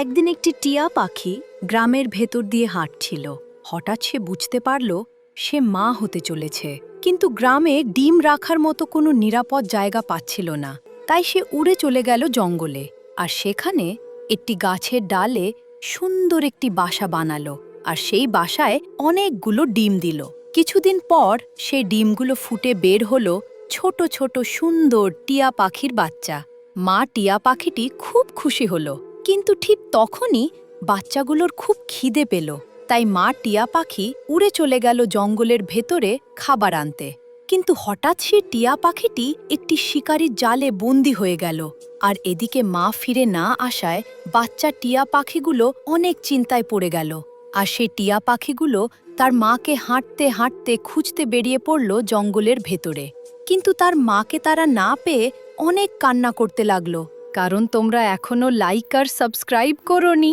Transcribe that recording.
একদিন একটি টিয়া পাখি গ্রামের ভেতর দিয়ে হাঁটছিল। হঠাৎ সে বুঝতে পারল, সে মা হতে চলেছে। কিন্তু গ্রামে ডিম রাখার মতো কোনো নিরাপদ জায়গা পাচ্ছিল না। তাই সে উড়ে চলে গেল জঙ্গলে। আর সেখানে একটি গাছের ডালে সুন্দর একটি বাসা বানালো। আর সেই বাসায় অনেকগুলো ডিম দিল। কিছুদিন পর সে ডিমগুলো ফুটে বের হলো ছোট ছোট, সুন্দর টিয়া পাখির বাচ্চা। মা টিয়া পাখিটি খুব খুশি হলো। কিন্তু ঠিক তখনই বাচ্চাগুলোর খুব খিদে পেল। তাই মা টিয়া পাখি উড়ে চলে গেল জঙ্গলের ভেতরে খাবার আনতে। কিন্তু হঠাৎ সে টিয়া পাখিটি একটি শিকারীর জালে বন্দি হয়ে গেল। আর এদিকে মা ফিরে না আসায় বাচ্চা টিয়া পাখিগুলো অনেক চিন্তায় পড়ে গেল। আর সে টিয়া পাখিগুলো তার মাকে হাঁটতে হাঁটতে খুঁজতে বেরিয়ে পড়ল জঙ্গলের ভেতরে। কিন্তু তার মাকে তারা না পেয়ে অনেক কান্না করতে লাগল। কারণ তোমরা এখনও লাইক আর সাবস্ক্রাইব করোনি।